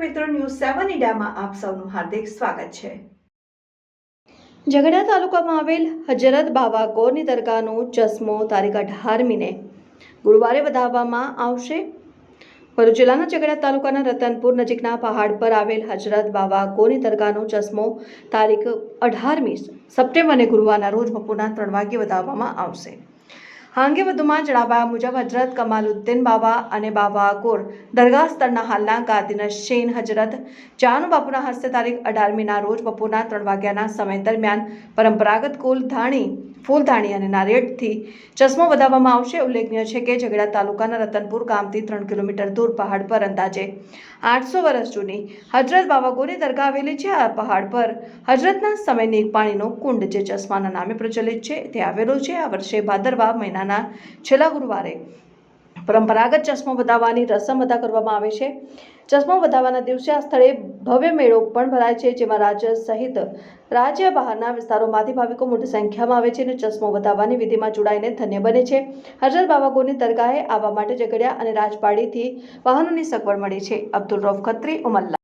News સેવન ઇન્ડિયામાં આપ સૌનું હાર્દિક સ્વાગત છે. ઝઘડા તાલુકામાં આવેલ હજરત બાવા ગોરની દરગાહનો ચશ્મો તારીખ અઢારમીને ગુરુવારે વધાવવામાં આવશે. ભરૂચ જિલ્લાના ઝઘડા તાલુકાના રતનપુર નજીકના પહાડ પર આવેલ હજરત બાવા ગોરની દરગાહનો ચશ્મો તારીખ અઢારમી સપ્ટેમ્બરને ગુરુવારના રોજ બપોરના ત્રણ વાગ્યે વધાવવામાં આવશે. આ અંગે વધુમાં જણાવ્યા મુજબ હજરત કમાલુદ્દીન બાવા અને બાવા ગોર દરગાહ સ્થળના હાલના ગાદીના શેન હજરત જાનુ બાપુના હસ્તે તારીખ અઢારમીના રોજ બપોરના ત્રણ વાગ્યાના સમય દરમિયાન પરંપરાગત કુલ ધાણી ફૂલધાણી અને નારિયેળથી ચશ્મો વધાવવામાં આવશે. ઉલ્લેખનીય છે કે ઝઘડા તાલુકાના રતનપુર ગામથી ત્રણ કિલોમીટર દૂર પહાડ પર અંદાજે આઠસો વર્ષ જૂની હજરત બાવાગોની દરગાહ આવેલી છે. આ પહાડ પર હજરતના સમયની પાણીનો કુંડ જે ચશ્માના નામે પ્રચલિત છે, તે આવેલો છે. આ વર્ષે ભાદરવા મહિનાના છેલ્લા ગુરુવારે પરંપરાગત ચશ્મો વધાવવાની રસમ અદા કરવામાં આવે છે. ચશ્મો વધાવવાના દિવસે આ સ્થળે ભવ્ય મેળો પણ ભરાય છે, જેમાં રાજ્ય સહિત રાજ્ય બહારના વિસ્તારોમાંથી ભાવિકો મોટી સંખ્યામાં આવે છે અને ચશ્મો વધાવવાની વિધિમાં જોડાઈને ધન્ય બને છે. હજરત બાવાગોની દરગાહે આવવા માટે ઝઘડિયા અને રાજપાડીથી વાહનોની સગવડ મળી છે. અબ્દુલ રોફ ખત્રી, ઉમલ્લા.